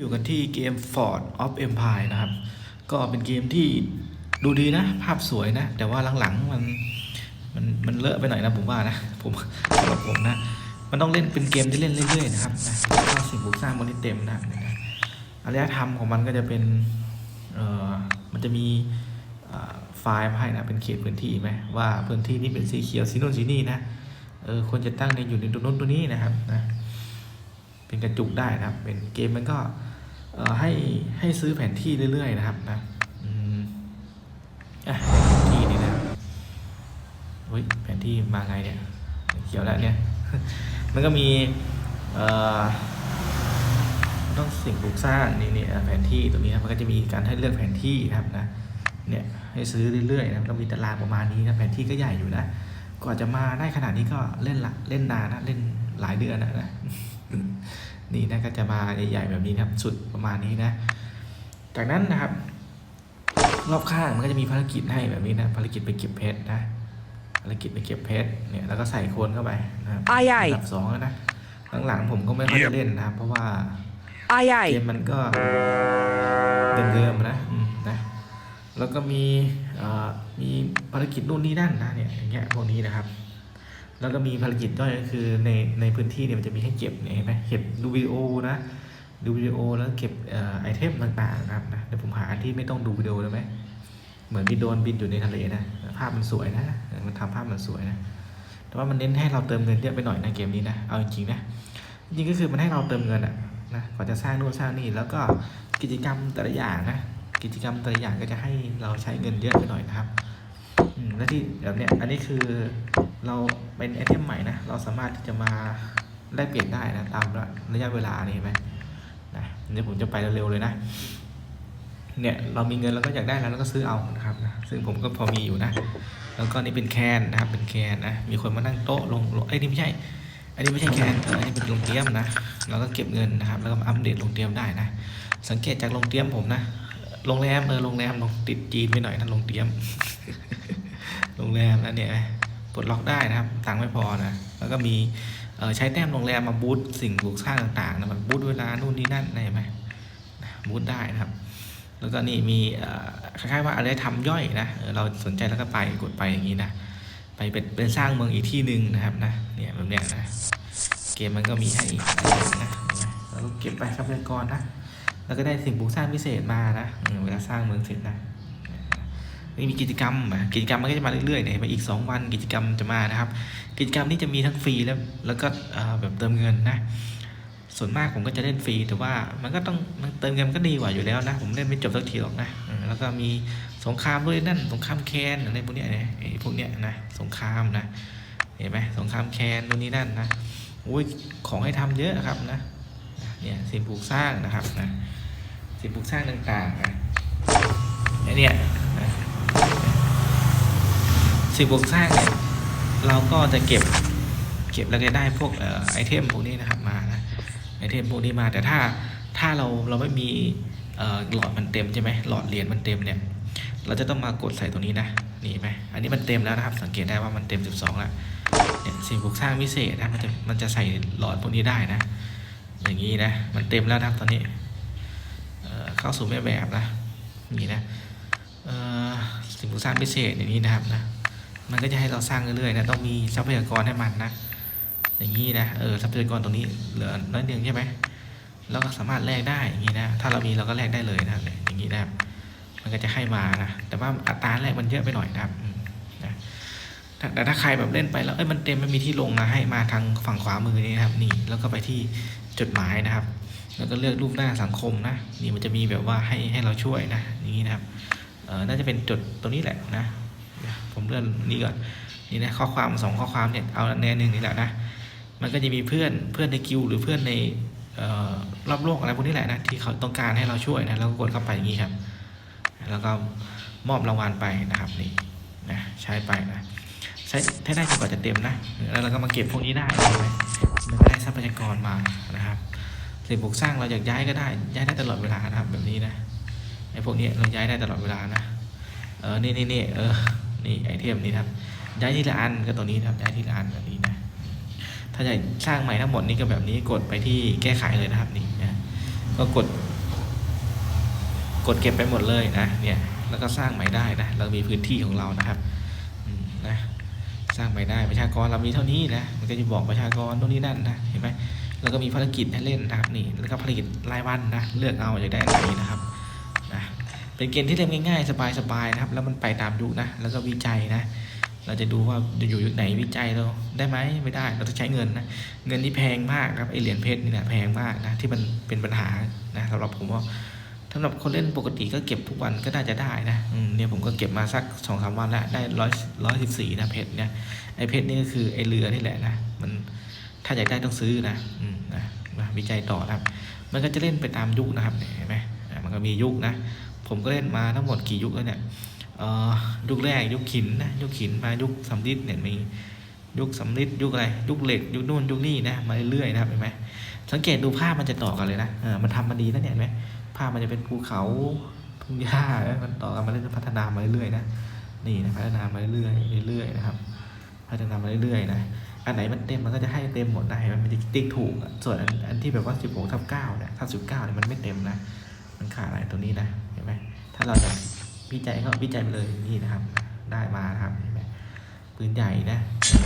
อยู่กันที่เกม Fort of Empire นะครับ ก็เป็นเกมที่ดูดีนะ ภาพสวยนะ แต่ว่าหลังๆมันมันมันเลอะไปหน่อยนะผมว่านะ ผมสำหรับผมนะ มันต้องเล่นเป็นเกมที่เล่นเรื่อยๆนะครับนะก็สิ่งปลูกสร้างบนนี้เต็มนะนะอารยธรรมของมันก็จะเป็นเอ่อมันจะมีไฟล์มาให้นะเป็นเขตพื้นที่ไหมว่าพื้นที่นี้เป็นสีเขียวสีนู่นสีนี่นะเออควรจะตั้งในอยู่ในตรงนู้นตัวนี้นะครับนะ เป็นกระจุกได้นะครับ เป็นเกมมันก็ให้ให้ซื้อแผนที่เรื่อย ๆ นะครับนะอืมอะแผนที่นี่นะเฮ้ยแผนที่มาไงเนี่ยเขียวแล้วเนี่ยมันก็มีเอ่อต้องสิ่งปลูกสร้างนี่นี่แผนที่ตรงนี้นะมันก็จะมีการให้เลือกแผนที่นะครับนะเนี่ยให้ซื้อเรื่อยๆนะก็มีตารางประมาณนี้นะแผนที่ก็ใหญ่อยู่นะกว่าจะมาได้ขนาดนี้ก็เล่นละเล่นนานนะเล่นหลายเดือนนะนะ นี่นะก็จะมาใหญ่ๆแบบนี้นะครับ สุดประมาณนี้นะ จากนั้นนะครับ รอบข้างมันก็จะมีภารกิจให้แบบนี้นะภารกิจไปเก็บเพชรนะภารกิจไปเก็บเพชรเนี่ยแล้วก็ใส่โคนเข้าไปนะครับ Ai ai อันดับสองแล้วนะหลังๆผมก็ไม่ค่อยจะเล่นนะครับ เพราะว่า Ai เก ai มมันก็เดิมๆนะอืมนะแล้วก็มีเอ่อมีภารกิจนู่นนี่นั่นนะเนี่ยอย่างเงี้ยพวกนี้นะครับ แล้วก็มีภารกิจย่อยก็คือในในพื้นที่เนี่ยมันจะมีให้เก็บเนี่ยเห็นไหมเก็บดูวิดีโอนะดูวิดีโอแล้วเก็บไอเทมต่างๆนะครับนะเดี๋ยวผมหาที่ไม่ต้องดูวิดีโอได้ไหมเหมือนมีโดรนบินอยู่ในทะเลนะภาพมันสวยนะมันทำภาพมันสวยนะแต่ว่ามันเน้นให้เราเติมเงินเยอะไปหน่อยในเกมนี้นะเอาจริงๆนะจริงก็คือมันให้เราเติมเงินอะนะก่อนจะสร้างนู่นสร้างนี่แล้วก็กิจกรรมแต่ละอย่างนะกิจกรรมแต่ละอย่างก็จะให้เราใช้เงินเยอะไปหน่อยนะครับ อืมและที่แบบเนี้ยอันนี้คือเราเป็นไอเทมใหม่นะเราสามารถที่จะมาแลกเปลี่ยนได้นะตามระยะเวลานี่เห็นไหมนะเดี๋ยวผมจะไปเร็วๆเลยนะเนี่ยเรามีเงินเราก็อยากได้แล้วเราก็ซื้อเอานะครับนะซึ่งผมก็พอมีอยู่นะ แล้วก็นี่เป็นแคนนะครับเป็นแคนนะมีคนมานั่งโต๊ะลงลงไอ้นี่ไม่ใช่ อันนี้ไม่ใช่แคนอันนี้เป็นลงเตียมนะเราก็เก็บเงินนะครับ แล้วก็มาอัปเดตลงเตียมได้นะ สังเกตจากลงเตียมผมนะโรงแรมเออโรงแรมลงติดจีนไปหน่อยนะลงเตียม โรงแรมแล้วเนี่ยปลดล็อกได้นะครับตังค์ไม่พอนะ แล้วก็มีใช้แต้มโรงแรมมาบูตสิ่งปลูกสร้างต่างๆนะมันบูตเวลานู่นนี่นั่นได้ไหมบูตได้นะครับ แล้วก็นี่มีคล้ายๆว่าอะไรทำย่อยนะเราสนใจแล้วก็ไปกดไปอย่างนี้นะไปเป็นเป็นสร้างเมืองอีกที่หนึ่งนะครับนะเนี่ยแบบเนี้ยนะเกมมันก็มีให้อีกนะเราเก็บไปทรัพยากรนะแล้วก็ได้สิ่งปลูกสร้างพิเศษมานะเวลาสร้างเมืองเสร็จนะ นี่มีกิจกรรมอะกิจกรรมมันก็จะมาเรื่อยๆเนี่ยมาอีก 2 วันกิจกรรมจะมานะครับ กิจกรรมนี้จะมีทั้งฟรีแล้วแล้วก็แบบเติมเงินนะส่วนมากผมก็จะเล่นฟรีแต่ว่ามันก็ต้องมันเติมเงินก็ดีกว่าอยู่แล้วนะ ผมเล่นไม่จบสักทีหรอกนะแล้วก็มีสงครามด้วยนั่นสงครามแคนอะไรพวกเนี้ยนะไอ้พวกเนี้ยนะสงครามนะเห็นไหมสงครามแคนนู่นนี่นั่นนะอุ้ยของให้ทำเยอะครับนะเนี่ยสิ่งปลูกสร้างนะครับนะสิ่งปลูกสร้างต่างๆนะไอ้เนี่ย สิ่งปลูกสร้างเนี่ยเราก็จะเก็บเก็บแล้วก็ได้พวกออไอเทมพวกนี้นะครับมานะไอเทมพวกนี้มาแต่ถ้าถ้าเราเราไม่มีหลอดมันเต็มใช่ไหมหลอดเหรียญมันเต็มเนี่ยเราจะต้องมากดใส่ตรงนี้นะนี่ไหมอันนี้มันเต็มแล้วนะครับ สังเกตได้ว่ามันเต็ม 12แล้วเนี่ยสิ่งปลูกสร้างพิเศษนะมันจะมันจะใส่หลอดพวกนี้ได้นะ อย่างนี้นะมันเต็มแล้วนะครับตอนนี้เเข้าสู่แม่แบบนะนี่นะสิ่งปลูกสร้างพิเศษอย่างนี้นะครับนะ มันก็จะให้เราสร้างเรื่อยๆนะต้องมีทรัพยากรให้มันนะ อย่างนี้นะเออทรัพยากรตรงนี้เหลือน้อยเดียวใช่ไหมเราก็สามารถแลกได้อย่างนี้นะ ถ้าเรามีเราก็แลกได้เลยนะอย่างนี้นะครับ มันก็จะให้มานะ แต่ว่าอัตราแรกมันเยอะไปหน่อยนะครับอืมนะแต่ถ้าใครแบบเล่นไปแล้วเอ้ยมันเต็มไม่มีที่ลงนะให้มาทางฝั่งขวามือนี่นะครับ นี่แล้วก็ไปที่จดหมายนะครับ แล้วก็เลือกรูปหน้าสังคมนะนี่มันจะมีแบบว่าให้ให้เราช่วยนะอย่างนี้นะครับเออน่าจะเป็นจุดตรงนี้แหละนะ ผมเลื่อนนี่ก่อนนี่นะข้อความสองข้อความเนี่ยเอาแนวหนึ่งนี่แหละนะมันก็จะมีเพื่อนเพื่อนในกิวหรือเพื่อนในออรอบโลกอะไรพวกนี้แหละนะที่เขาต้องการให้เราช่วยนะแล้วก็กดเข้าไปอย่างนี้ครับ แล้วก็มอบรางวัลไปนะครับนี่นะใช้ไปนะใช้ได้จนกว่าจะเต็มนะแล้วเราก็มาเก็บพวกนี้ได้ใช่ไหมมันก็ได้ทรัพยากรมานะครับสิ่งปลูกสร้างเราอยากย้ายก็ได้ย้ายได้ตลอดเวลานะครับแบบนี้นะไอ้พวกนี้เราย้ายได้ตลอดเวลานะเออนี่นี่นี่เออ นี่ไอเทมนี่ครับย้ายทีละอันก็ตัวนี้ครับย้ายทีละอันแบบนี้นะถ้าจะสร้างใหม่ทั้งหมดนี่ก็แบบนี้กดไปที่แก้ไขเลยนะครับนี่นะก็กด กดเก็บไปหมดเลยนะเนี่ยแล้วก็สร้างใหม่ได้นะเรามีพื้นที่ของเรานะครับนะสร้างใหม่ได้ประชากรเรามีเท่านี้นะมันก็จะบอกประชากรตรงนี้นั่นนะเห็นไหมแล้วก็มีภารกิจให้เล่นนะครับนี่แล้วก็ภารกิจรายวันนะเลือกเอาอยากได้อะไรนะครับ เป็นเกมที่เล่นง่ายๆ สบายๆนะครับ แล้วมันไปตามยุคนะ แล้วก็วิจัยนะ เราจะดูว่าจะอยู่ยุคไหนวิจัยเราได้ไหมไม่ได้ เราต้องใช้เงินนะ เงินที่แพงมากครับไอเหรียญเพชรนี่แหละแพงมากนะที่มันเป็นปัญหานะสำหรับผมว่าสำหรับคนเล่นปกติก็เก็บทุกวันก็น่าจะได้นะเนี่ยผมก็เก็บมาสักสองสามวันแล้วได้ร้อยร้อยสิบสี่นะเพชรเนี่ยไอเพชรนี่ก็คือไอเรือนี่แหละนะมันถ้าอยากได้ต้องซื้อนะอืมนะวิจัยต่อนะครับ มันก็จะเล่นไปตามยุคนะครับเห็นไหมมันก็มียุคนะ ผมก็เล่นมาทั้งหมดกี่ยุคแล้วเนี่ยยุคแรกยุคขินนะยุคขินมายุคสำริดเนี่ยมียุคสำริดยุคอะไรยุคเหล็กยุคนู่นยุคนี่นะมาเรื่อยๆนะครับเห็นไหมสังเกตดูภาพมันจะต่อกันเลยนะเออมันทำมาดีนะเนี่ยเห็นไหมภาพมันจะเป็นภูเขาทุ่งหญ้ามันต่อกันมาเรื่อยๆพัฒนามาเรื่อยๆนะนี่นะพัฒนามาเรื่อยๆเรื่อยๆนะครับ พัฒนามาเรื่อยๆนะอันไหนมันเต็มมันก็จะให้เต็มหมดได้มันจะติ๊กถูกส่วนอันที่แบบว่าสิบหกทับเก้าเนี่ยถ้าสิบเก้าเนี่ยมันไม่เต็มนะมันขาดอะไรตัวนี้นะ ถ้าเราจะวิจัยก็วิจัยไปเลยนี่นะครับ ได้มานะครับเห็นไหมปืนใหญ่นะ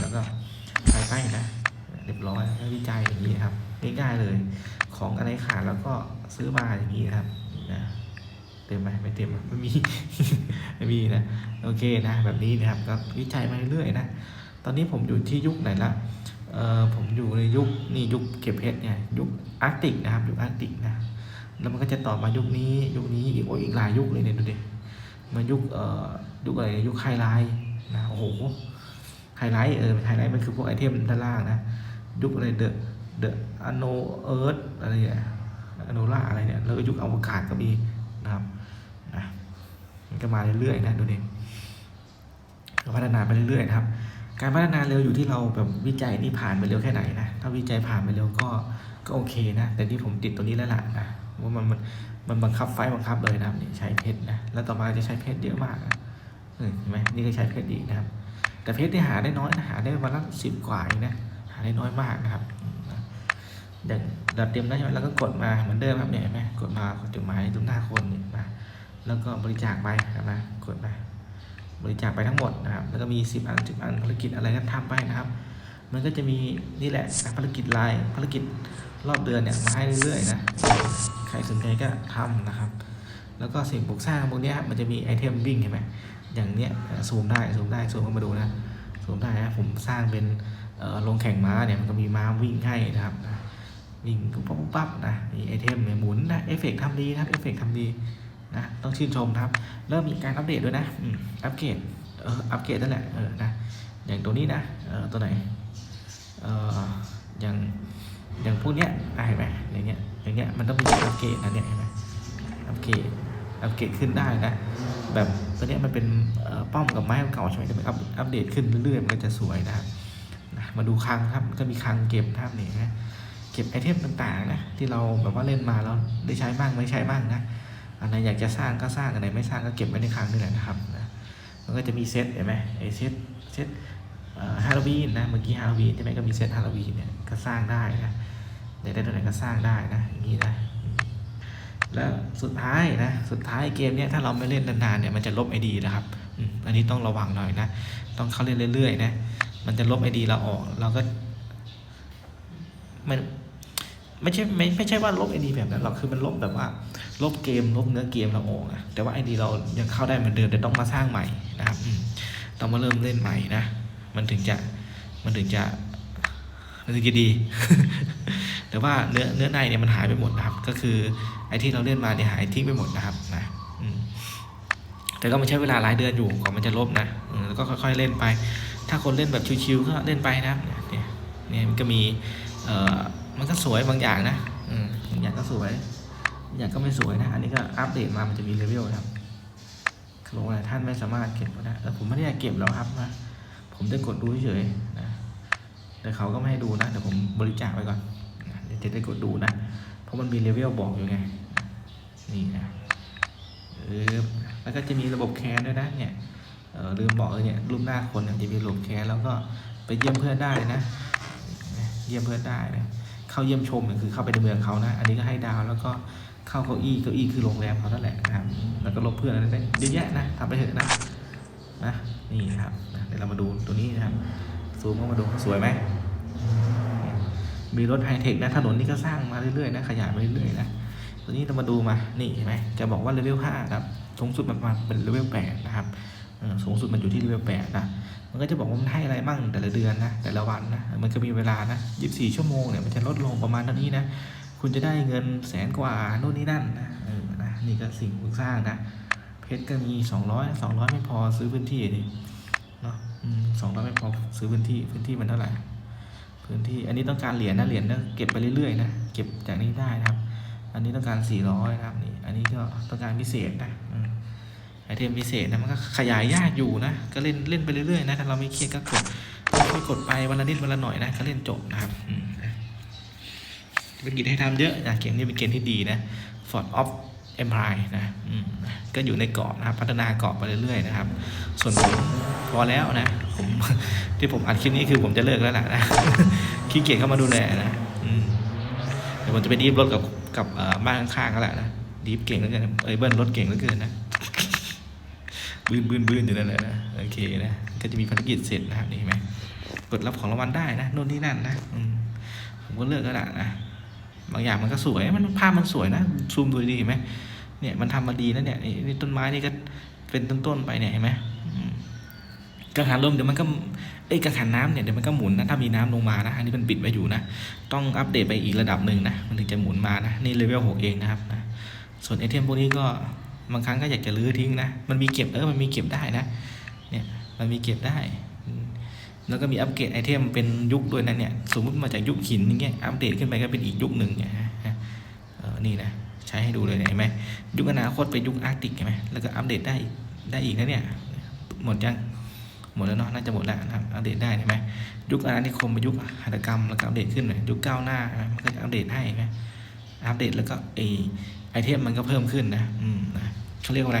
แล้วก็ไฟใต้นะเรียบร้อยแล้ววิจัยอย่างนี้ครับง่ายๆเลย ของอะไรขาดแล้วก็ซื้อมาอย่างนี้นะครับนะเต็มไหมไม่เต็มไม่มีไม่มีนะโอเคนะแบบนี้นะครับก็วิจัยมาเรื่อยๆนะตอนนี้ผมอยู่ที่ยุคไหนละเออผมอยู่ในยุคนี่ยุคเก็บเพชรเนี่ยยุคอาร์กติกนะครับยุคอาร์กติกนะ แล้วมันก็จะต่อมายุคนี้ยุคนี้อีกโอ้อีกหลายยุคเลยเนี่ยดูดิมายุคเอ่อยุคอะไรยุคไฮไลท์นะโอ้โหไฮไลท์เออไฮไลท์มันคือพวกไอเทมด้านล่างนะยุคอะไรเดอะเดอะอโนเอิร์ธอะไรเนี่ยอโนล่าอะไรเนี่ยแล้วก็ยุคอวกาศก็มีนะครับนะมันก็มาเรื่อยๆนะดูดิก็พัฒนาไปเรื่อยๆนะครับ การพัฒนาเร็วอยู่ที่เราแบบวิจัยนี่ผ่านไปเร็วแค่ไหนนะถ้าวิจัยผ่านไปเร็วก็ก็โอเคนะ แต่ที่ผมติดตัวนี้แล้วล่ะนะ ว่ามันมันมันบังคับไฟบังคับเลยนะครับนี่ใช้เพชรนะแล้วต่อมาจะใช้เพชรเยอะมากนะเห็นไหมนี่ก็ใช้เพชรอีกนะครับ แต่เพชรที่หาได้น้อยนะหาได้วันละสิบกว่าเองนะหาได้น้อยมากนะครับอย่างดับเต็มแล้วใช่ไหมเราก็กดมาเหมือนเดิมครับเนี่ยเห็นไหมกดมากดจุดหมายตรงหน้าคนนี่มาแล้วก็บริจาคไปครับนะกดไปบริจาคไปทั้งหมดนะครับ แล้วก็มีสิบอันสิบอันภารกิจอะไรก็ทำไปนะครับ มันก็จะมีนี่แหละภารกิจไลน์ภารกิจรอบเดือนเนี่ยมาให้เรื่อยๆนะ ครสนใจก็ทำนะครับ แล้วก็สิ่งปลูกสร้างพวกนี้ครับมันจะมีไอเทมวิ่งเห็นไหมอย่างเนี้ยซูมได้ซูมได้ซูมเข้ามาดูนะซูมได้นะผมสร้างเป็นเอ่อลงแข่งม้าเนี่ยมันก็มีม้าวิ่งให้นะครับวิ่งปุ๊บปั๊บปั๊บนะมีไอเทมเนี่ยหมุนนะเอฟเฟกต์ทำดีนะเอฟเฟกต์ทำดีนะต้องชื่นชมครับ เริ่มมีการอัปเดตด้วยนะอัปเกรดเอออัปเกรดนั่นแหละเออนะอย่างตัวนี้นะเออตัวไหนเอออย่างอย่างพวกเนี้ยเห็นไหมอย่างเงี้ย อย่างเงี้ยมันต้องมีการอัปเกรดนะเนี่ยเห็นไหมอัปเกรดอัปเกรดขึ้นได้นะแบบตัวเนี้ยมันเป็นป้อมกับไม้เก่าใช่ไหมแต่มันอัปอัปเดตขึ้นเรื่อยๆมันก็จะสวยนะนะมาดูคลังครับมันก็มีคลังเก็บนะครับนี่นะเก็บไอเทมต่างๆนะที่เราแบบว่าเล่นมาแล้วได้ใช้บ้างไม่ใช้บ้างนะอันไหนอยากจะสร้างก็สร้างอันไหนไม่สร้างก็เก็บไว้ในคลังนี่แหละนะครับนะมันก็จะมีเซตเห็นไหมไอเซตเซตฮาโลวีนนะเมื่อกี้ฮาโลวีนใช่ไหมก็มีเซตฮาโลวีนเนี่ยก็สร้างได้นะ อยากได้ตัวไหนก็สร้างได้นะอย่างนี้นะแล้วสุดท้ายนะสุดท้ายเกมเนี้ยถ้าเราไม่เล่นนานๆเนี่ยมันจะลบไอดีนะครับอันนี้ต้องระวังหน่อยนะ ต้องเข้าเล่นเรื่อยๆนะมันจะลบไอดีเราออกเราก็มันไม่ใช่ไม่ไม่ใช่ว่าลบไอดีแบบนั้นหรอกคือมันลบแบบว่า ลบเกมลบเนื้อเกมเราออกอะแต่ว่าไอดีเรายังเข้าได้เหมือนเดิมแต่ต้องมาสร้างใหม่นะครับต้องมาเริ่มเล่นใหม่นะมันถึงจะมันถึงจะมันถึงจะดี แต่ว่าเนื้อเนื้อในเนี่ยมันหายไปหมดนะครับ ก็คือไอที่เราเล่นมาเนี่ยหายทิ้งไปหมดนะครับนะแต่ก็มันใช้เวลาหลายเดือนอยู่กว่ามันจะลบนะแล้วก็ค่อยๆเล่นไป ถ้าคนเล่นแบบชิวๆก็เล่นไปนะเนี่ยเนี่ยมันก็มีเอ่อมันก็สวยบางอย่างนะอืมบางอย่างก็สวยบางอย่างก็ไม่สวยนะ อันนี้ก็อัปเดตมามันจะมีเลเวลนะครับลงอะไรท่านไม่สามารถเก็บได้เออผมไม่ได้เก็บแล้วครับนะผมจะกดดูเฉยๆนะแต่เขาก็ไม่ให้ดูนะเดี๋ยวผมบริจาคไปก่อน เดี๋ยวจะได้กดดูนะ เพราะมันมีเลเวลบอกอยู่ไง นี่นะเออแล้วก็จะมีระบบแคนด้วยนะเนี่ยเออลืมบอกเลยเนี่ยรูปหน้าคนเนี่ยจะมีระบบแคนแล้วก็ไปเยี่ยมเพื่อนได้นะ เยี่ยมเพื่อนได้นะเข้าเยี่ยมชมเนี่ยคือเข้าไปในเมืองเขานะ อันนี้ก็ให้ดาวแล้วก็เข้าเก้าอี้เก้าอี้คือโรงแรมเขานั่นแหละนะครับแล้วก็ลบเพื่อนอะไรได้เยอะแยะนะทำไปเถอะนะนะนี่นะครับเดี๋ยวเรามาดูตัวนี้นะครับซูมเข้ามาดูสวยไหม มีรถไฮเทคนะถนนนี่ก็สร้างมาเรื่อยๆนะขยายมาเรื่อยๆนะตัวนี้เรามาดูมานี่เห็นไหมจะบอกว่าเลเวลห้าครับสูงสุดมันมาเป็นเลเวลแปดนะครับสูงสุดมันอยู่ที่เลเวลแปดนะมันก็จะบอกว่ามันให้อะไรบ้างแต่ละเดือนนะแต่ละวันนะมันก็มีเวลานะ24ชั่วโมงเนี่ยมันจะลดลงประมาณเท่านี้นะคุณจะได้เงินแสนกว่าโน่นนี่นั่นนะเออนะนี่ก็สิ่งสร้างนะเพชรก็มี200 200ไม่พอซื้อพื้นที่ดิเนาะสอืม200ไม่พอซื้อพื้นที่พื้นที่มันเท่าไหร่ พื้นที่ อันนี้ต้องการเหรียญนะเหรียญนะเก็บไปเรื่อยๆนะเก็บจากนี้ได้นะครับ อันนี้ต้องการ 400นะครับนี่อันนี้ก็ต้องการพิเศษนะไอเทมพิเศษนะมันก็ขยายยากอยู่นะก็เล่นเล่นไปเรื่อยๆนะถ้าเราไม่เครียดก็กดค่อยกดไปวันละนิดวันละหน่อยนะก็เล่นจบนะครับอืมนะเป็นกิจให้ทำเยอะนะเกมนี้เป็นเกมที่ดีนะ Fort of Empire นะอื มนะก็อยู่ในเกาะนะครับ พัฒนาเกาะไปเรื่อยๆนะครับ ส่วนผมพอแล้วนะผมที่ผมอัดคลิปนี้คือผมจะเลิกแล้วแหละนะขี้เกียจเข้ามาดูแลนะเดี๋ยวผมจะไปดีฟรถกับกับบ้านข้างๆก็แหละนะดีฟเก่งเหลือเกินเอ้ยเบิ้ลรถเก่งเหลือเกินนะบืนบืนบืนอยู่นั่นแหละนะโอเคนะก็จะมีภารกิจเสร็จนะครับนี่เห็นไหมกดรับของรางวัลได้นะโน่นนี่นั่นนะผมก็เลิกก็ได้นะ บางอย่างมันก็สวยมันภาพมันสวยนะซูมดูดีๆเห็นไหมเนี่ยมันทำมาดีนะเนี่ยนี่นี่ต้นไม้นี่ก็เป็นต้นๆไปเนี่ยเห็นไหมอืมกังหันลมเดี๋ยวมันก็เอ้ยกังหันน้ำเนี่ยเดี๋ยวมันก็หมุนนะถ้ามีน้ำลงมานะอันนี้มันปิดไว้อยู่นะต้องอัปเดตไปอีกระดับหนึ่งนะมันถึงจะหมุนมานะนี่เลเวลหกเองนะครับนะส่วนไอเทมพวกนี้ก็บางครั้งก็อยากจะลื้อทิ้งนะมันมีเก็บเออมันมีเก็บได้นะเนี่ยมันมีเก็บได้อืม แล้วก็มีอัปเกรดไอเทมเป็นยุคด้วยนะเนี่ยสมมติมาจากยุคหินอย่างเงี้ยอัปเดตขึ้นไปก็เป็นอีกยุคหนึ่งเนี่ยฮะนี่นะใช้ให้ดูเลยเห็นไหมยุคอนาคตไปยุคอาร์กติกเห็นไหมแล้วก็อัปเดตได้ได้อีกนะเนี่ยหมดยังหมดแล้วเนาะน่าจะหมดแล้วนะครับอัปเดตได้เห็นไหมยุคอาณานิคมไปยุคหัตถกรรมแล้วก็อัปเดตขึ้นเลยยุคก้าวหน้านไหมมันก็จะอัปเดตให้นไหมอัปเดตแล้วก็ไอไอเทมมันก็เพิ่มขึ้นนะอืมนะเขาเรียกว่าอะไร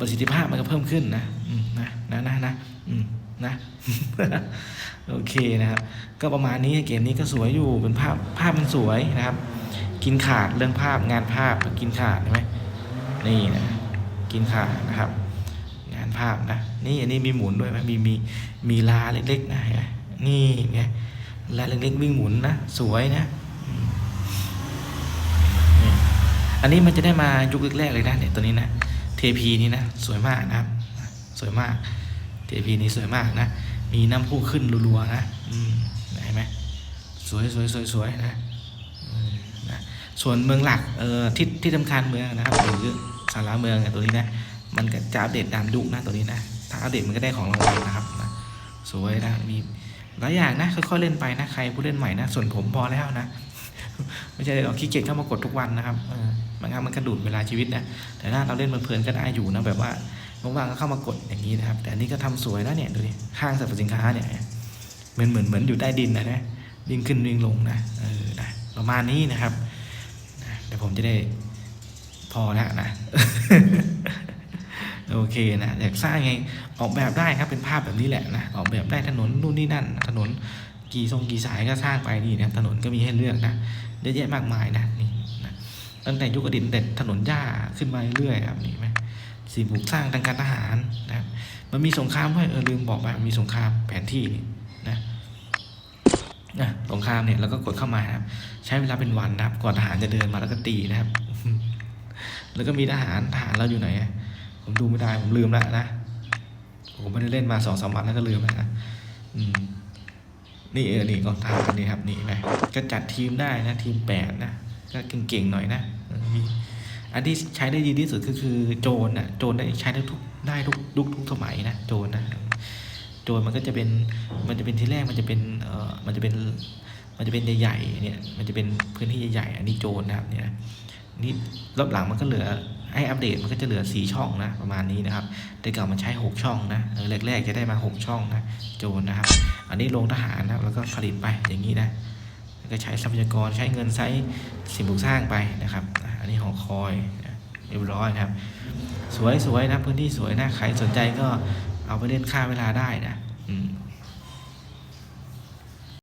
ประสิทธิภาพมันก็เพิ่มขึ้นนะอืมนะนะนะนะอืม นะโอเคนะครับ ก็ประมาณนี้เกมนี้ก็สวยอยู่เป็นภาพภาพมันสวยนะครับ กินขาดเรื่องภาพงานภาพกินขาดเห็นไหมนี่นะกินขาดนะครับ งานภาพนะนี่อันนี้มีหมุนด้วยไหมมีมีมีลาเล็กๆนะนี่ไงลาเล็กๆวิ่งหมุนนะสวยนะนี่อันนี้มันจะได้มายุคแรกๆเลยนะเนี่ยตัวนี้นะเทพีนี้นะสวยมากนะครับ สวยมาก เทพีนี้สวยมากนะ มีน้ำพุขึ้นรัวๆนะเห็นไหมสวยสวยสวยสวยนะนะส่วนเมืองหลักเอ่อที่ที่สำคัญเมืองนะครับหรือสาระเมืองตัวนี้นะมันก็จะอัปเดตตามยุคนะตัวนี้นะถ้าอัปเดตมันก็ได้ของรางวัลนะครับนะสวยนะมีหลายอย่างนะค่อยๆเล่นไปนะใครผู้เล่นใหม่นะส่วนผมพอแล้วนะไม่ใช่หรอกขี้เกียจเข้ามากดทุกวันนะครับเออบางครั้งมันกระดูดเวลาชีวิตนะแต่ถ้าเราเล่นเพลินก็ได้อยู่นะแบบว่า ว่างๆก็เข้ามากดอย่างนี้นะครับ แต่อันนี้ก็ทำสวยนะเนี่ยดูดิห้างสรรพสินค้าเนี่ยเหมือนเหมือนเหมือนอยู่ใต้ดินนะนะวิ่งขึ้นวิ่งลงนะเออนะประมาณนี้นะครับเดี๋ยวผมจะได้พอแล้วนะโอเคนะอยากสร้างไงออกแบบได้ครับเป็นภาพแบบนี้แหละนะออกแบบได้ถนนนู่นนี่นั่น ถนนกี่ทรงกี่สายก็สร้างไปนี่นะถนนก็มีให้เลือกนะเยอะแยะมากมายนะนี่นะตั้งแต่ยุคอดีตแต่ถนนหญ้าขึ้นมาเรื่อยครับนี่ไหม สิ่งปลูกสร้างทางการทหารนะมันมีสงครามด้วยเออลืมบอกไปมันมีสงครามแผนที่นะนะสงครามเนี่ยแล้วก็กดเข้ามานะครับ ใช้เวลาเป็นวันนะครับ ก่อนทหารจะเดินมาแล้วก็ตีนะครับ แล้วก็มีทหารทหารเราอยู่ไหนผมดูไม่ได้ผมลืมแล้วนะผมไม่ได้เล่นมาสองสามวันแล้วก็ลืมแล้วนะนี่เออนี่กองทัพอันนี้ครับนี่ไหมก็จัดทีมได้นะ ทีมแปดนะก็เก่งๆหน่อยนะมี อันที่ใช้ได้ดีที่สุดก็คือโจรน่ะโจรได้ใช้ได้ทุกได้ทุกทุกทุกสมัยนะโจรนะโจรมันก็จะเป็นมันจะเป็นที่แรกมันจะเป็นเอ่อมันจะเป็นมันจะเป็นใหญ่ๆเนี่ยมันจะเป็นพื้นที่ใหญ่ๆอันนี้โจรนะครับเนี่ยนี่รอบหลังมันก็เหลือให้อัปเดตมันก็จะเหลือสี่ช่องนะประมาณนี้นะครับ แต่เก่ามันใช้หกช่องนะเออแรกๆจะได้มาหกช่องนะโจรนะครับ อันนี้ลงทหารนะแล้วก็ผลิตไปอย่างนี้นะก็ใช้ทรัพยากรใช้เงินใช้สิ่งปลูกสร้างไปนะครับอะ นนี้หอคอยเรียบร้อยนะครับ สวยๆนะพื้นที่สวยนะใครสนใจก็เอาไปเล่นค่าเวลาได้นะ